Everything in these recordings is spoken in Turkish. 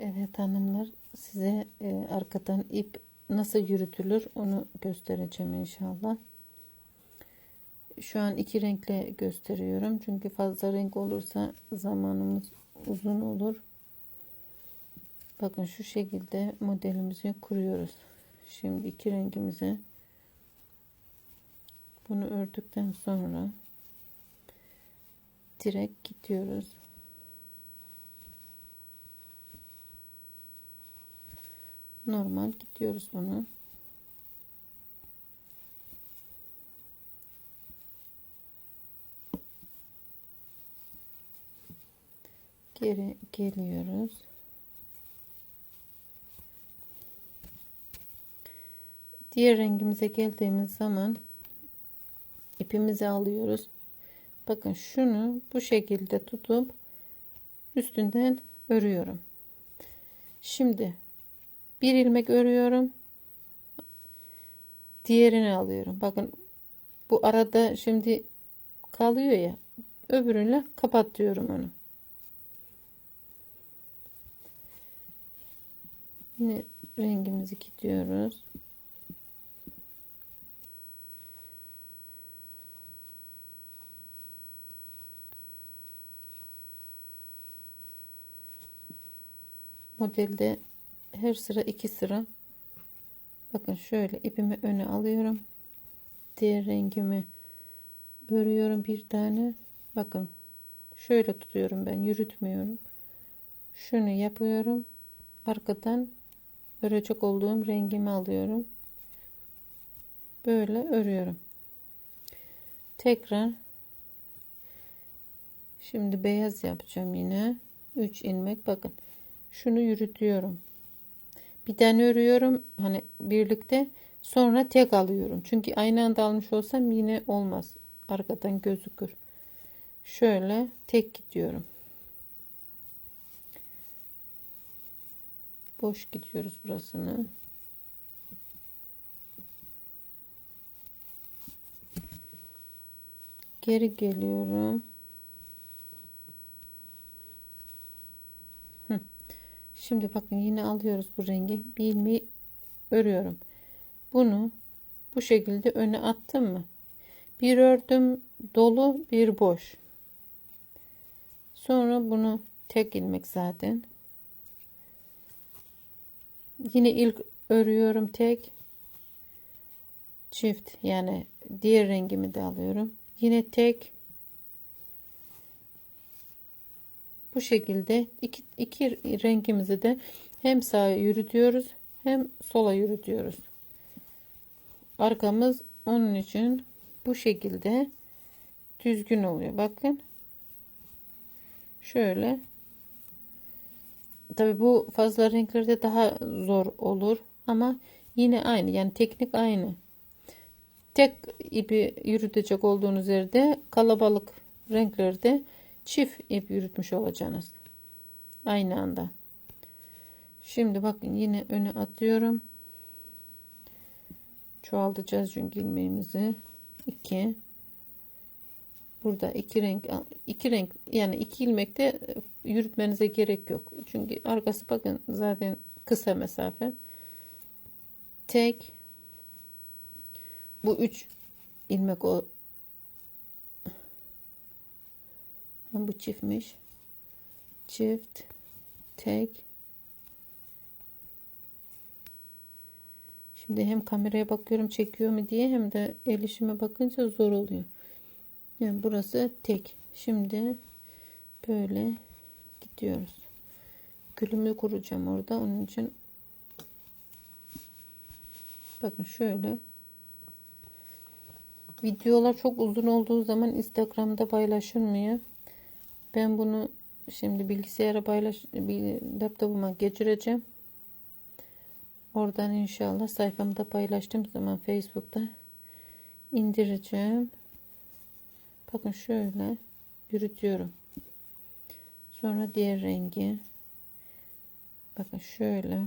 Evet hanımlar size e, arkadan ip nasıl yürütülür onu göstereceğim inşallah. Şu an iki renkle gösteriyorum. Çünkü fazla renk olursa zamanımız uzun olur. Bakın şu şekilde modelimizi kuruyoruz. Şimdi iki rengimize bunu ördükten sonra direkt gidiyoruz. Normal gidiyoruz bunu. Geri geliyoruz. Diğer rengimize geldiğimiz zaman ipimizi alıyoruz. Bakın şunu bu şekilde tutup üstünden örüyorum. Şimdi bir ilmek örüyorum. Diğerini alıyorum. Bakın bu arada şimdi kalıyor ya. Öbürüyle kapatıyorum onu. Yine rengimizi gidiyoruz. Modelde her sıra iki sıra. Bakın şöyle ipimi öne alıyorum. Diğer rengimi örüyorum bir tane. Bakın şöyle tutuyorum ben yürütmüyorum. Şunu yapıyorum. Arkadan örecek olduğum rengimi alıyorum. Böyle örüyorum. Tekrar şimdi beyaz yapacağım yine. 3 ilmek bakın. Şunu yürütüyorum bir tane örüyorum hani birlikte sonra tek alıyorum. Çünkü aynı anda almış olsam yine olmaz. Arkadan gözükür. Şöyle tek gidiyorum. Boş gidiyoruz burasını. Geri geliyorum Şimdi bakın yine alıyoruz bu rengi. Bir ilmeği örüyorum. Bunu bu şekilde öne attım mı? Bir ördüm dolu bir boş. Sonra bunu tek ilmek zaten. Yine ilk örüyorum tek. Çift yani diğer rengimi de alıyorum. Yine tek Bu şekilde iki, iki rengimizi de hem sağa yürütüyoruz hem sola yürütüyoruz. Arkamız onun için bu şekilde düzgün oluyor. Bakın. Şöyle. Tabi bu fazla renklerde daha zor olur ama yine aynı yani teknik aynı. Tek ipi yürütecek olduğunuz yerde kalabalık renklerde çift ip yürütmüş olacaksınız. Aynı anda. Şimdi bakın yine öne atıyorum. Çoğaltacağız çünkü ilmeğimizi. 2 Burada iki renk iki renk yani iki ilmekte yürütmenize gerek yok. Çünkü arkası bakın zaten kısa mesafe. Tek bu üç ilmek Bu çiftmiş. Çift. Tek. Şimdi hem kameraya bakıyorum çekiyor mu diye hem de el işime bakınca zor oluyor. Yani burası tek. Şimdi böyle gidiyoruz. Gülümü kuracağım orada. Onun için bakın şöyle videolar çok uzun olduğu zaman Instagram'da paylaşılmıyor. Ben bunu şimdi bilgisayara paylaş laptopuma geçireceğim. Oradan inşallah sayfamda paylaştığım zaman Facebook'ta indireceğim. Bakın şöyle yürütüyorum. Sonra diğer rengi. Bakın şöyle.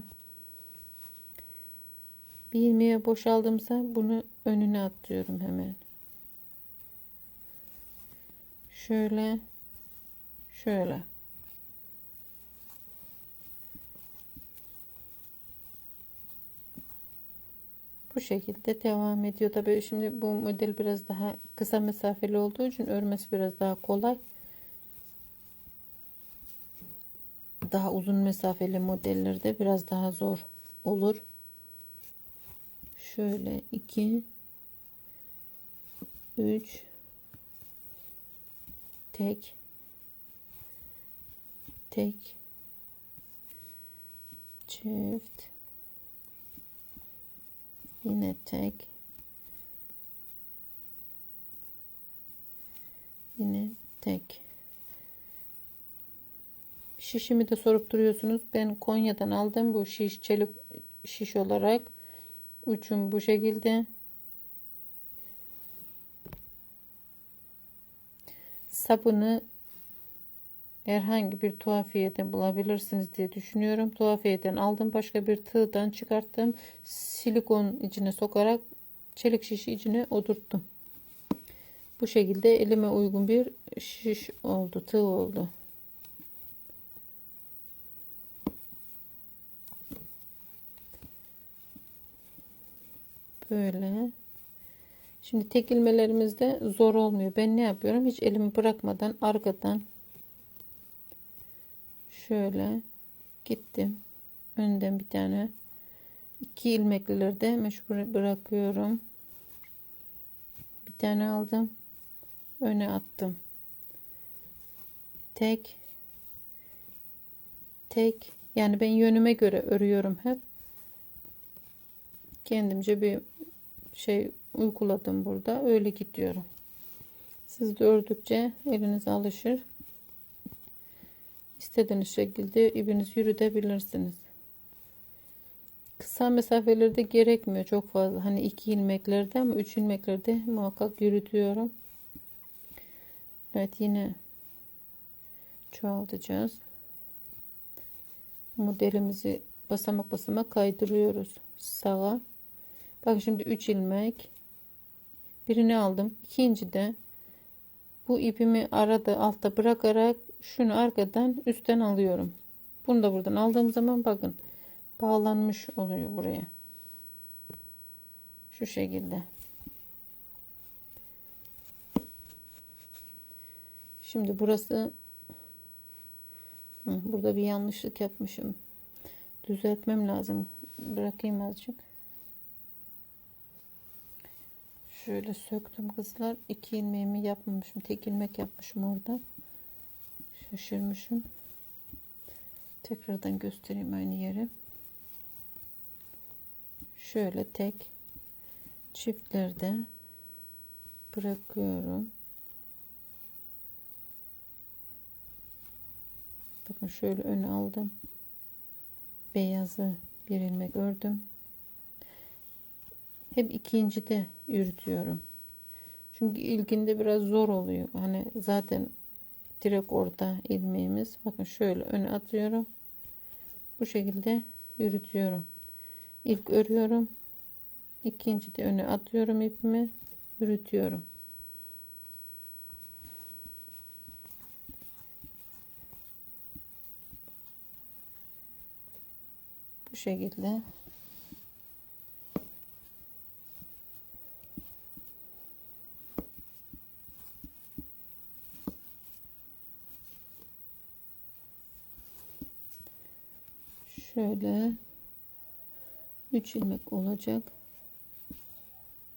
Bir ilmeğe boşaldımsa bunu önüne atıyorum hemen. Şöyle Şöyle. Bu şekilde devam ediyor. Tabii şimdi bu model biraz daha kısa mesafeli olduğu için örmesi biraz daha kolay. Daha uzun mesafeli modellerde biraz daha zor olur. Şöyle 2 3 tek tek. Çift. Yine tek. Yine tek. Şişimi de sorup duruyorsunuz. Ben Konya'dan aldım bu şiş çelik şiş olarak. Uçum bu şekilde. Sabunu herhangi bir tuhafiyeden bulabilirsiniz diye düşünüyorum. Tuhafiyeden aldım. Başka bir tığdan çıkarttım. Silikon içine sokarak çelik şişi içine oturttum. Bu şekilde elime uygun bir şiş oldu. Tığ oldu. Böyle. Şimdi tek ilmelerimizde zor olmuyor. Ben ne yapıyorum? Hiç elimi bırakmadan arkadan şöyle gittim. Önden bir tane iki ilmeklileri de meşgul bırakıyorum. Bir tane aldım. Öne attım. Tek tek yani ben yönüme göre örüyorum hep. Kendimce bir şey uyguladım burada. Öyle gidiyorum. Siz de ördükçe eliniz alışır. İstediğiniz şekilde ipiniz yürütebilirsiniz. Kısa mesafelerde gerekmiyor çok fazla. Hani iki ilmeklerde ama üç ilmeklerde muhakkak yürütüyorum. Evet yine çoğaltacağız. Modelimizi basamak basamak kaydırıyoruz sağa. Bak şimdi 3 ilmek. Birini aldım. İkinci de bu ipimi arada altta bırakarak şunu arkadan üstten alıyorum. Bunu da buradan aldığım zaman bakın bağlanmış oluyor buraya. Şu şekilde. Şimdi burası burada bir yanlışlık yapmışım. Düzeltmem lazım. Bırakayım azıcık. Şöyle söktüm kızlar. İki ilmeğimi yapmamışım. Tek ilmek yapmışım orada. Şaşırmışım. Tekrardan göstereyim aynı yeri. Şöyle tek çiftlerde bırakıyorum. Bakın şöyle öne aldım. Beyazı bir ilmek ördüm. Hep ikinci de yürütüyorum. Çünkü ilkinde biraz zor oluyor. Hani zaten direkt orada ilmeğimiz. Bakın şöyle öne atıyorum. Bu şekilde yürütüyorum. İlk örüyorum. İkinci de öne atıyorum ipimi. Yürütüyorum. Bu şekilde şöyle 3 ilmek olacak.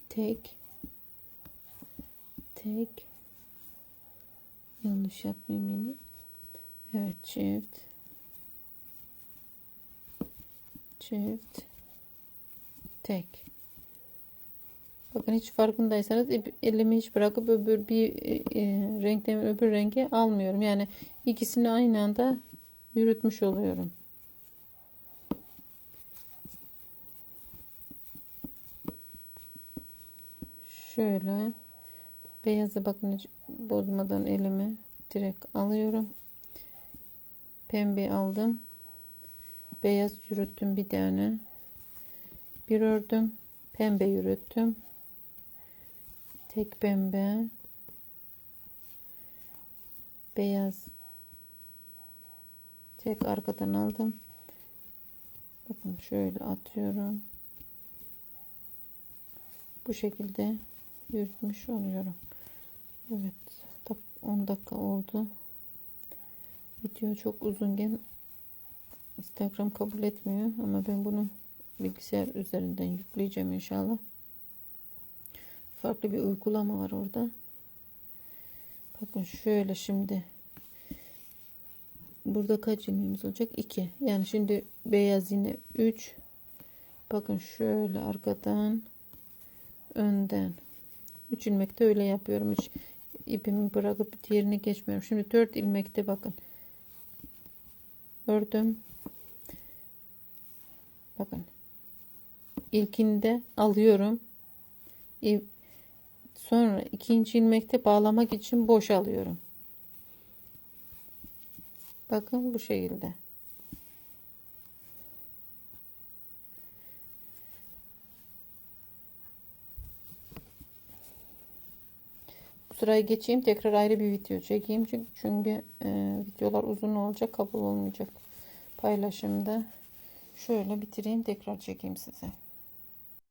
Tek tek. Yanlış yapmayayım yine. Evet çift. Çift. Tek. Bakın hiç farkındaysanız elimi hiç bırakıp öbür bir e, e, renkten öbür rengi almıyorum. Yani ikisini aynı anda yürütmüş oluyorum şöyle beyazı bakın hiç bozmadan elimi direkt alıyorum. Pembe aldım. Beyaz yürüttüm bir tane. Bir ördüm. Pembe yürüttüm. Tek pembe. Beyaz. Tek arkadan aldım. Bakın şöyle atıyorum. Bu şekilde yürütmüş oluyorum. Evet. dak- 10 dakika oldu. Video çok uzunken Instagram kabul etmiyor ama ben bunu bilgisayar üzerinden yükleyeceğim inşallah. Farklı bir uygulama var orada. Bakın şöyle şimdi burada kaç ilmeğimiz olacak? 2. Yani şimdi beyaz yine 3. Bakın şöyle arkadan önden 3 ilmekte öyle yapıyorum. Hiç ipimi bırakıp diğerine geçmiyorum. Şimdi 4 ilmekte bakın. Ördüm. Bakın. İlkinde alıyorum. Sonra ikinci ilmekte bağlamak için boş alıyorum. Bakın bu şekilde. Bu sırayı geçeyim tekrar ayrı bir video çekeyim çünkü, çünkü e, videolar uzun olacak kabul olmayacak paylaşımda. Şöyle bitireyim tekrar çekeyim size.